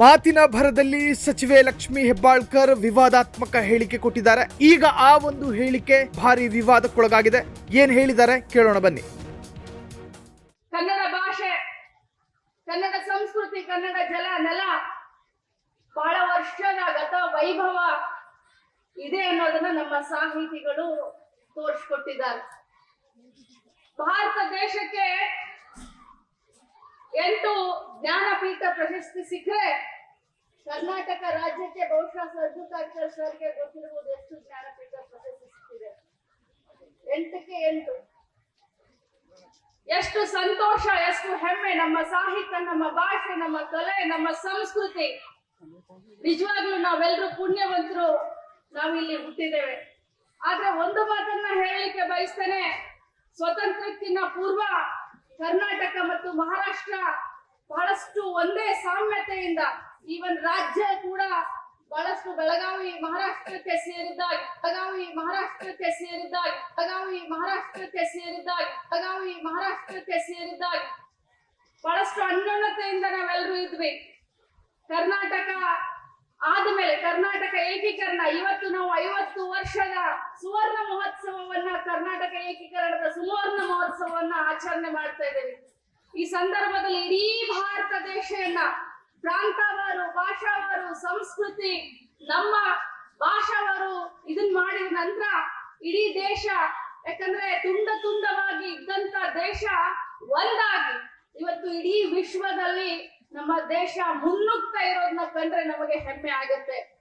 ಮಾತಿನ ಭರದಲ್ಲಿ ಸಚಿವೆ ಲಕ್ಷ್ಮಿ ಹೆಬ್ಬಾಳ್ಕರ್ ವಿವಾದಾತ್ಮಕ ಹೇಳಿಕೆ ಕೊಟ್ಟಿದ್ದಾರೆ. ಈಗ ಆ ಒಂದು ಹೇಳಿಕೆ ಭಾರಿ ವಿವಾದಕ್ಕೊಳಗಾಗಿದೆ. ಏನ್ ಹೇಳಿದ್ದಾರೆ? ಕೇಳೋಣ ಬನ್ನಿ. ಕನ್ನಡ ಭಾಷೆ, ಕನ್ನಡ ಸಂಸ್ಕೃತಿ, ಕನ್ನಡ ಜಲ, ನೆಲ ಬಹಳ ವರ್ಷದ ಗತ ವೈಭವ ಇದೆ ಅನ್ನೋದನ್ನ ನಮ್ಮ ಸಾಹಿತಿಗಳು ತೋರಿಸ್ಕೊಟ್ಟಿದ್ದಾರೆ. ಭಾರತ ದೇಶಕ್ಕೆ ಎಂಟು ಜ್ಞಾನಪೀಠ ಪ್ರಶಸ್ತಿ ಸಿಕ್ಕರೆ ಕರ್ನಾಟಕ ರಾಜ್ಯಕ್ಕೆ ಬಹುಶಃ ಸರ್ಜುಕಾಚಾರ್ಯ ಸರ್ಗೆ ಗೊತ್ತಿರುವುದು ಎಷ್ಟು ಜ್ಞಾನಪೀಠ ಪ್ರಶಸ್ತಿ ಸಿಕ್ಕಿದೆ. ಎಂಟಕ್ಕೆ ಎಂಟು. ಎಷ್ಟು ಸಂತೋಷ, ಎಷ್ಟು ಹೆಮ್ಮೆ, ನಮ್ಮ ಸಾಹಿತ್ಯ, ನಮ್ಮ ಭಾಷೆ, ನಮ್ಮ ಕಲೆ, ನಮ್ಮ ಸಂಸ್ಕೃತಿ. ನಿಜವಾಗ್ಲೂ ನಾವೆಲ್ಲರೂ ಪುಣ್ಯವಂತರು, ನಾವಿಲ್ಲಿ ಹುಟ್ಟಿದ್ದೇವೆ. ಆದ್ರೆ ಒಂದು ಮಾತನ್ನ ಹೇಳಲಿಕ್ಕೆ ಬಯಸ್ತೇನೆ ಸ್ವತಂತ್ರಕ್ಕಿಂತ ಪೂರ್ವ ಕರ್ನಾಟಕ ಮತ್ತು ಮಹಾರಾಷ್ಟ್ರ ಬಹಳಷ್ಟು ಒಂದೇ ಸಾಮ್ಯತೆಯಿಂದ ಈವನ್ ರಾಜ್ಯ ಕೂಡ ಬಹಳಷ್ಟು ಬೆಳಗಾವಿ ಮಹಾರಾಷ್ಟ್ರಕ್ಕೆ ಸೇರಿದ್ದಾಗಿ, ಬೆಳಗಾವಿ ಮಹಾರಾಷ್ಟ್ರಕ್ಕೆ ಸೇರಿದ್ದಾಗಿ, ಬೆಳಗಾವಿ ಮಹಾರಾಷ್ಟ್ರಕ್ಕೆ ಸೇರಿದ್ದಾಗಿ, ಬೆಳಗಾವಿ ಮಹಾರಾಷ್ಟ್ರಕ್ಕೆ ಸೇರಿದ್ದಾಗಿ ಬಹಳಷ್ಟು ಅನ್ಯೋನ್ಯತೆಯಿಂದ ನಾವೆಲ್ಲರೂ ಇದ್ವಿ. ಕರ್ನಾಟಕ ಆದ್ಮೇಲೆ ಕರ್ನಾಟಕ ಏಕೀಕರಣ, ಇವತ್ತು ನಾವು ಐವತ್ತು ವರ್ಷದ ಸುವರ್ಣ ಮಹೋತ್ಸವವನ್ನ ಕರ್ನಾಟಕ ಏಕೀಕರಣದ ಸುವರ್ಣ ಮಹೋತ್ಸವವನ್ನ ಆಚರಣೆ ಮಾಡ್ತಾ ಇದ್ದೇವೆ. ಈ ಸಂದರ್ಭದಲ್ಲಿ ಇಡೀ ಭಾರತ ದೇಶವನ್ನ ಪ್ರಾಂತವಾರು, ಭಾಷಾವಾರು, ಸಂಸ್ಕೃತಿ, ನಮ್ಮ ಭಾಷಾವಾರು ಇದನ್ ಮಾಡಿದ ನಂತರ ಇಡೀ ದೇಶ, ಯಾಕಂದ್ರೆ ತುಂಡ ತುಂಡವಾಗಿ ಇದ್ದಂತ ದೇಶ ಒಂದಾಗಿ ಇವತ್ತು ಇಡೀ ವಿಶ್ವದಲ್ಲಿ ನಮ್ಮ ದೇಶ ಮುನ್ನುಗ್ತಾ ಇರೋದನ್ನ ಕಂಡ್ರೆ ನಮಗೆ ಹೆಮ್ಮೆ ಆಗುತ್ತೆ.